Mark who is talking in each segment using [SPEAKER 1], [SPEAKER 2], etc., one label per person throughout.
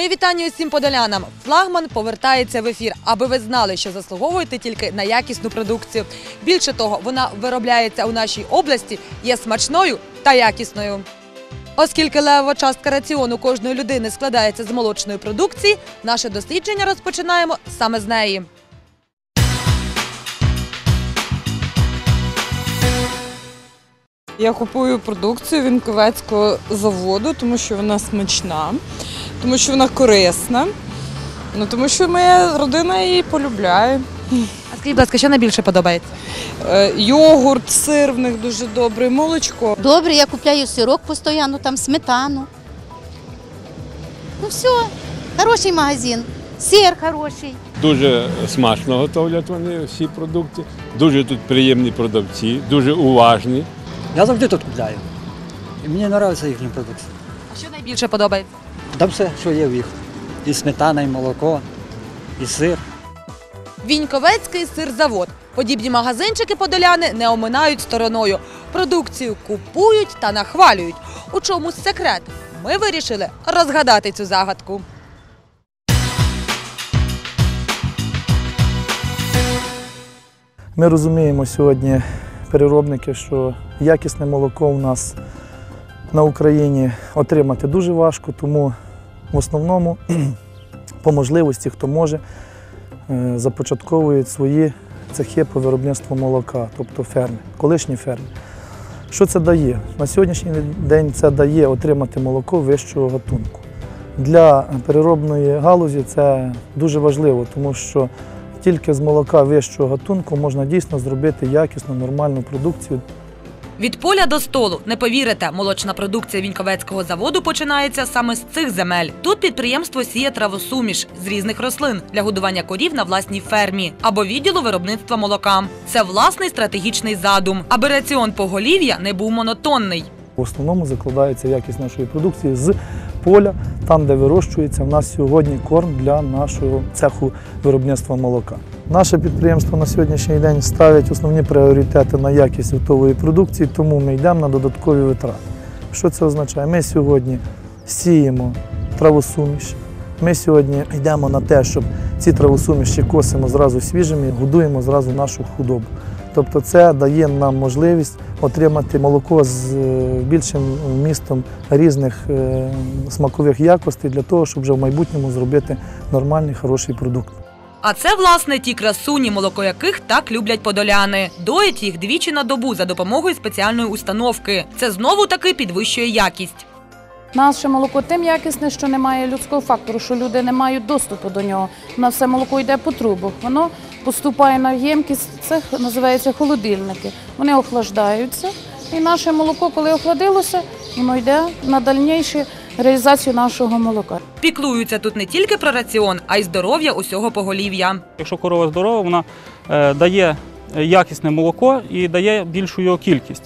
[SPEAKER 1] Мої вітання усім подолянам. Флагман повертається в ефір, аби ви знали, що заслуговуєте тільки на якісну продукцію. Більше того, вона виробляється у нашій області, є смачною та якісною. Оскільки левова частка раціону кожної людини складається з молочної продукції, наше дослідження розпочинаємо саме з неї.
[SPEAKER 2] Я купую продукцію Вінковецького заводу, тому що вона смачна, тому що вона корисна, ну тому що моя родина її полюбляє.
[SPEAKER 1] А скажіть, будь ласка, що найбільше подобається?
[SPEAKER 2] Е, Йогурт, сир в них дуже добрий, молочко.
[SPEAKER 3] Добре, я купляю сирок постійно, там сметану. Ну все, хороший магазин, сир хороший.
[SPEAKER 4] Дуже смачно готовлять вони всі продукти. Дуже тут приємні продавці, дуже уважні.
[SPEAKER 5] Я завжди тут купляю. І мені подобається їхня продукція.
[SPEAKER 1] А що найбільше подобається?
[SPEAKER 5] Там все, що є в їх. І сметана, і молоко, і сир.
[SPEAKER 1] Віньковецький сирзавод. Подібні магазинчики подоляни не оминають стороною. Продукцію купують та нахвалюють. У чомусь секрет. Ми вирішили розгадати цю загадку.
[SPEAKER 6] Ми розуміємо сьогодні, переробники, що якісне молоко у нас на Україні отримати дуже важко, тому в основному по можливості, хто може, е, започатковують свої цехи по виробництву молока, тобто ферми, колишні ферми. Що це дає? На сьогоднішній день це дає отримати молоко вищого гатунку. Для переробної галузі це дуже важливо, тому що тільки з молока вищого гатунку можна дійсно зробити якісну, нормальну продукцію
[SPEAKER 1] Від поля до столу не повірите, молочна продукція Віньковецького заводу починається саме з цих земель. Тут підприємство сіє травосуміш з різних рослин для годування корів на власній фермі або відділу виробництва молока. Це власний стратегічний задум, аби раціон поголів'я не був монотонний.
[SPEAKER 6] В основному закладається якість нашої продукції з поля, там, де вирощується в нас сьогодні корм для нашого цеху виробництва молока. Наше підприємство на сьогоднішній день ставить основні пріоритети на якість готової продукції, тому ми йдемо на додаткові витрати. Що це означає? Ми сьогодні сіємо травосуміш. Ми сьогодні йдемо на те, щоб ці травосуміші косимо зразу свіжими, годуємо зразу нашу худобу. Тобто це дає нам можливість отримати молоко з е, більшим вмістом різних е, смакових якостей для того, щоб вже в майбутньому зробити нормальний хороший продукт.
[SPEAKER 1] А це, власне, ті красуні, молоко яких так люблять подоляни. Доять їх двічі на добу за допомогою спеціальної установки. Це знову таки підвищує якість.
[SPEAKER 7] Наше молоко тим якісне, що немає людського фактору, що люди не мають доступу до нього. У нас все молоко йде по трубах. Воно поступає на ємкість, це називається холодильники. Вони охлаждаються. І наше молоко, коли охладилося, воно йде на дальнішу реалізацію нашого молока.
[SPEAKER 1] Піклуються тут не тільки про раціон, а й здоров'я усього поголів'я.
[SPEAKER 8] Якщо корова здорова, вона е, дає якісне молоко і дає більшу його кількість.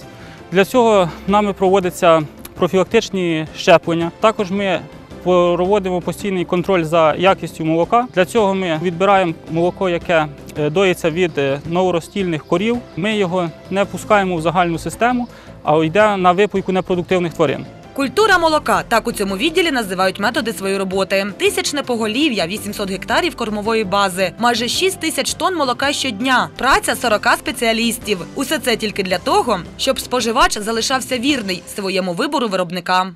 [SPEAKER 8] Для цього нами проводяться профілактичні щеплення. Також ми проводимо постійний контроль за якістю молока. Для цього ми відбираємо молоко, яке доїться від е, новоростільних корів. Ми його не пускаємо в загальну систему, а йде на випойку непродуктивних тварин.
[SPEAKER 1] Культура молока так у цьому відділі називають методи своєї роботи. Тисячне поголів'я, 800 гектарів кормової бази, майже 6 тисяч тонн молока щодня, праця 40 спеціалістів. Усе це тільки для того, щоб споживач залишався вірний своєму вибору виробника.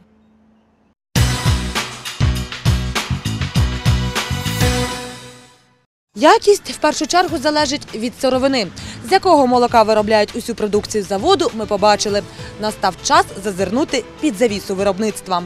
[SPEAKER 1] Якість в першу чергу залежить від сировини. З якого молока виробляють усю продукцію заводу, ми побачили. Настав час зазирнути під завісу виробництва.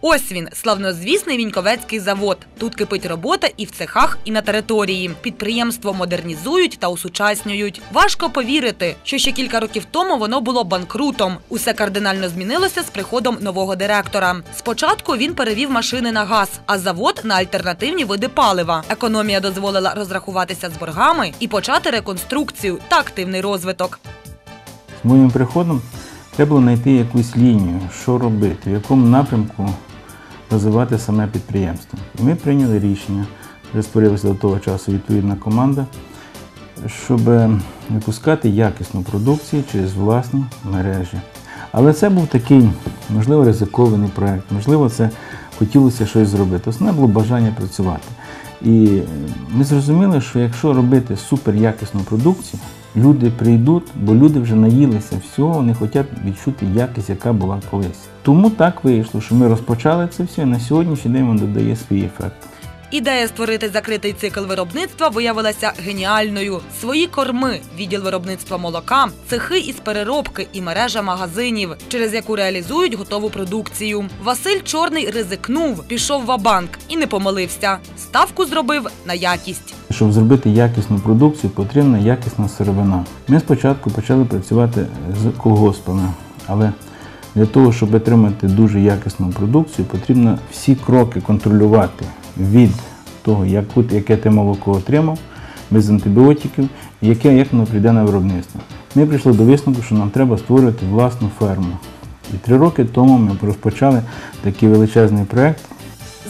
[SPEAKER 1] Ось він, славнозвісний Віньковецький завод. Тут кипить робота і в цехах, і на території. Підприємство модернізують та усучаснюють. Важко повірити, що ще кілька років тому воно було банкрутом. Усе кардинально змінилося з приходом нового директора. Спочатку він перевів машини на газ, а завод на альтернативні види палива. Економія дозволила розрахуватися з боргами і почати реконструкцію та активний розвиток.
[SPEAKER 9] З моїм приходом треба було знайти якусь лінію, що робити, в якому напрямку розвивати саме підприємство. І ми прийняли рішення, вже створилася до того часу відповідна команда, щоб випускати якісну продукцію через власні мережі. Але це був такий, можливо, ризикований проєкт, можливо, це хотілося щось зробити. Основне було бажання працювати. І е, ми зрозуміли, що якщо робити суперякісну продукцію, люди прийдуть, бо люди вже наїлися всього, вони хочуть відчути якість, яка була колись. Тому так вийшло, що ми розпочали це все, і на сьогоднішній день воно додає свій ефект.
[SPEAKER 1] Ідея створити закритий цикл виробництва виявилася геніальною. Свої корми, відділ виробництва молока, цехи із переробки і мережа магазинів, через яку реалізують готову продукцію. Василь Чорний ризикнув, пішов в банк і не помилився. Ставку зробив на якість.
[SPEAKER 9] Щоб зробити якісну продукцію, потрібна якісна сировина. Ми спочатку почали працювати з колгоспами, але для того, щоб отримати дуже якісну продукцію, потрібно всі кроки контролювати від того, яке ти молоко отримав, без антибіотиків, яке як воно прийде на виробництво. Ми прийшли до висновку, що нам треба створювати власну ферму. І три роки тому ми розпочали такий величезний проєкт,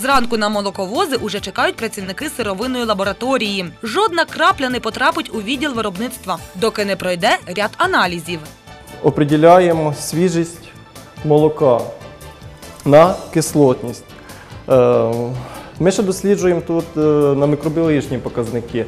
[SPEAKER 1] Зранку на молоковози уже чекають працівники сировинної лабораторії. Жодна крапля не потрапить у відділ виробництва, доки не пройде ряд аналізів.
[SPEAKER 10] определяємо свіжість молока на кислотність. Ми ще досліджуємо тут е, на мікробіологічні показники,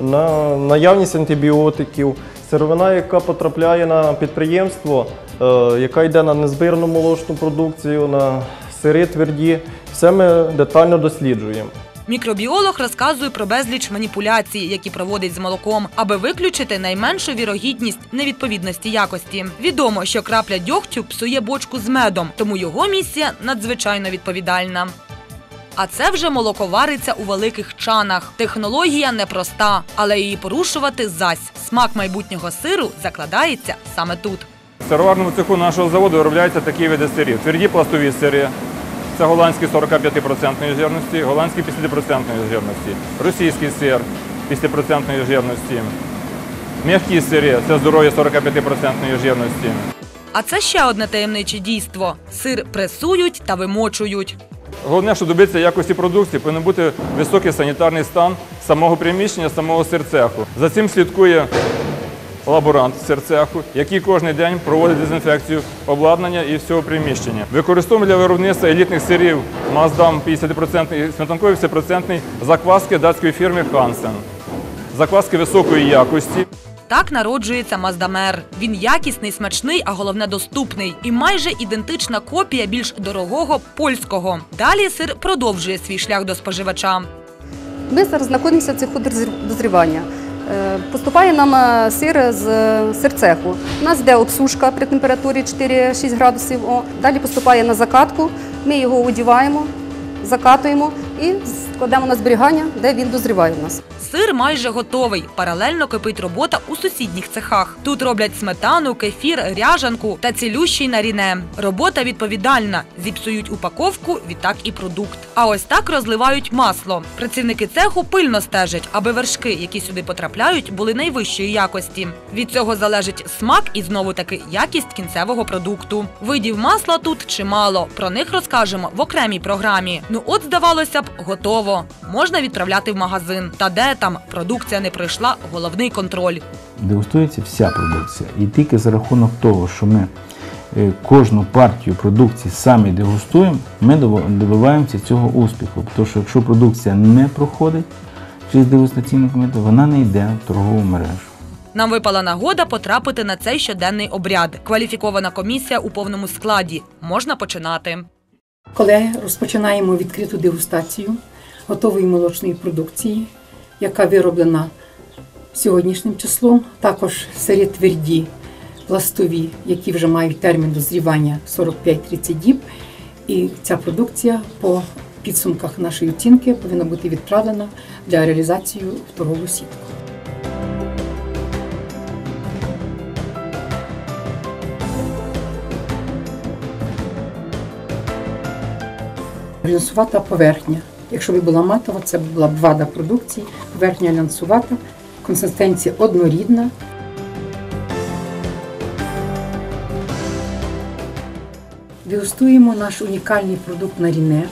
[SPEAKER 10] на наявність антибіотиків, сировина, яка потрапляє на підприємство, е, яка йде на незбирну молочну продукцію, на сири тверді. Все ми детально досліджуємо.
[SPEAKER 1] Мікробіолог розказує про безліч маніпуляцій, які проводить з молоком, аби виключити найменшу вірогідність невідповідності якості. Відомо, що крапля дьогтю псує бочку з медом, тому його місія надзвичайно відповідальна. А це вже молоко вариться у великих чанах. Технологія непроста, але її порушувати зась. Смак майбутнього сиру закладається саме тут.
[SPEAKER 11] В сироварному цеху нашого заводу виробляються такі види сирів. Тверді пластові сири. Це голландський 45% жирності, голландський 50% жирності, російський сир 50% жирності, м'які сири це здоров'я 45% жирності.
[SPEAKER 1] А це ще одне таємниче дійство: сир пресують та вимочують.
[SPEAKER 11] Головне, щоб добитися якості продукції, повинен бути високий санітарний стан самого приміщення, самого сирцеху. За цим слідкує лаборант сирцеху, який кожен день проводить дезінфекцію обладнання і всього приміщення. Використовуємо для виробництва елітних сирів Маздам 50% і сметанковий 50% закваски датської фірми Хансен. Закваски високої якості.
[SPEAKER 1] Так народжується Маздамер. Він якісний, смачний, а головне доступний. І майже ідентична копія більш дорогого польського. Далі сир продовжує свій шлях до споживача.
[SPEAKER 12] Ми зараз знаходимося в цеху дозрі- дозрівання. Е, Поступає нам е, сир з е, сирцеху. У нас йде обсушка при температурі 4-6 градусів. Далі поступає на закатку. Ми його одіваємо, закатуємо і складемо на зберігання, де він дозріває у нас.
[SPEAKER 1] Сир майже готовий. Паралельно кипить робота у сусідніх цехах. Тут роблять сметану, кефір, ряжанку та цілющий наріне. Робота відповідальна. Зіпсують упаковку, відтак і продукт. А ось так розливають масло. Працівники цеху пильно стежать, аби вершки, які сюди потрапляють, були найвищої якості. Від цього залежить смак і знову таки якість кінцевого продукту. Видів масла тут чимало. Про них розкажемо в окремій програмі. Ну от здавалося б, готово. Можна відправляти в магазин. Та де там продукція не пройшла головний контроль.
[SPEAKER 9] дегустується вся продукція. І тільки за рахунок того, що ми е, кожну партію продукції самі дегустуємо, ми добиваємося цього успіху. Тому що якщо продукція не проходить через дегустаційний комітет, вона не йде в торгову мережу.
[SPEAKER 1] Нам випала нагода потрапити на цей щоденний обряд. Кваліфікована комісія у повному складі. Можна починати.
[SPEAKER 13] Коли розпочинаємо відкриту дегустацію готової молочної продукції, яка вироблена сьогоднішнім числом, також сири тверді, пластові, які вже мають термін дозрівання 45-30 діб. І ця продукція по підсумках нашої оцінки повинна бути відправлена для реалізації в торгову сітку. Глянцувата поверхня. Якщо б була матова, це була б вада продукції, поверхня глянцувата, консистенція однорідна. Дегустуємо наш унікальний продукт на ріне.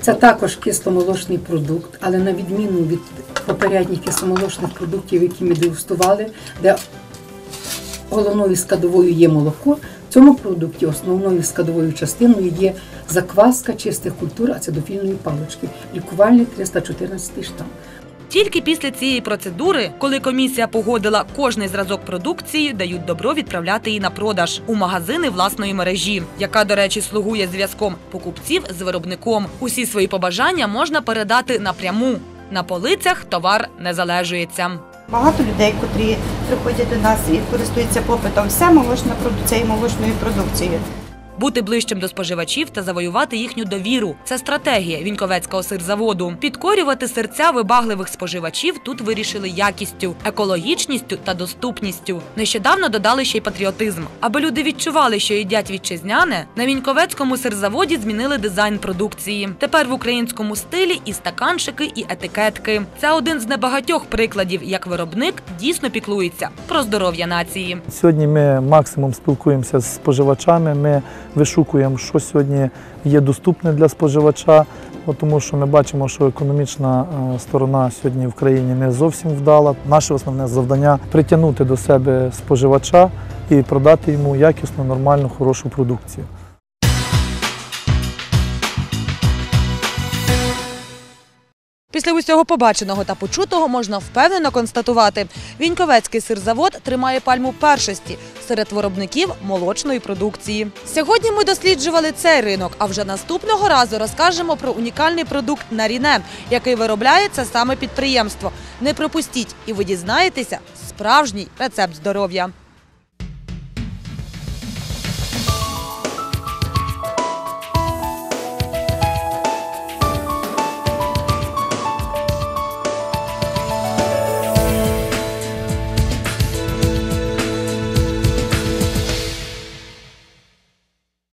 [SPEAKER 13] Це також кисломолочний продукт, але на відміну від попередніх кисломолочних продуктів, які ми дегустували, де головною складовою є молоко. Цьому продукті основною складовою частиною є закваска чистих культур ацидофільної палички, лікувальний 314 штам.
[SPEAKER 1] Тільки після цієї процедури, коли комісія погодила кожний зразок продукції, дають добро відправляти її на продаж у магазини власної мережі, яка, до речі, слугує зв'язком покупців з виробником. Усі свої побажання можна передати напряму. На полицях товар не залежується.
[SPEAKER 14] Багато людей, котрі приходять до нас і користуються попитом, все молочна продукція і молочною продукцією.
[SPEAKER 1] Бути ближчим до споживачів та завоювати їхню довіру це стратегія Віньковецького сирзаводу. Підкорювати серця вибагливих споживачів тут вирішили якістю, екологічністю та доступністю. Нещодавно додали ще й патріотизм. Аби люди відчували, що їдять вітчизняне, на Віньковецькому сирзаводі змінили дизайн продукції. Тепер в українському стилі і стаканчики, і етикетки. Це один з небагатьох прикладів, як виробник дійсно піклується про здоров'я нації.
[SPEAKER 6] Сьогодні ми максимум спілкуємося з споживачами. Ми вишукуємо, що сьогодні є доступне для споживача, тому що ми бачимо, що економічна е, сторона сьогодні в країні не зовсім вдала. Наше основне завдання притягнути до себе споживача і продати йому якісну, нормальну, хорошу продукцію.
[SPEAKER 1] Після усього побаченого та почутого можна впевнено констатувати, Віньковецький сирзавод тримає пальму першості серед виробників молочної продукції. Сьогодні ми досліджували цей ринок, а вже наступного разу розкажемо про унікальний продукт Наріне, який виробляє це саме підприємство. Не пропустіть, і ви дізнаєтеся справжній рецепт здоров'я.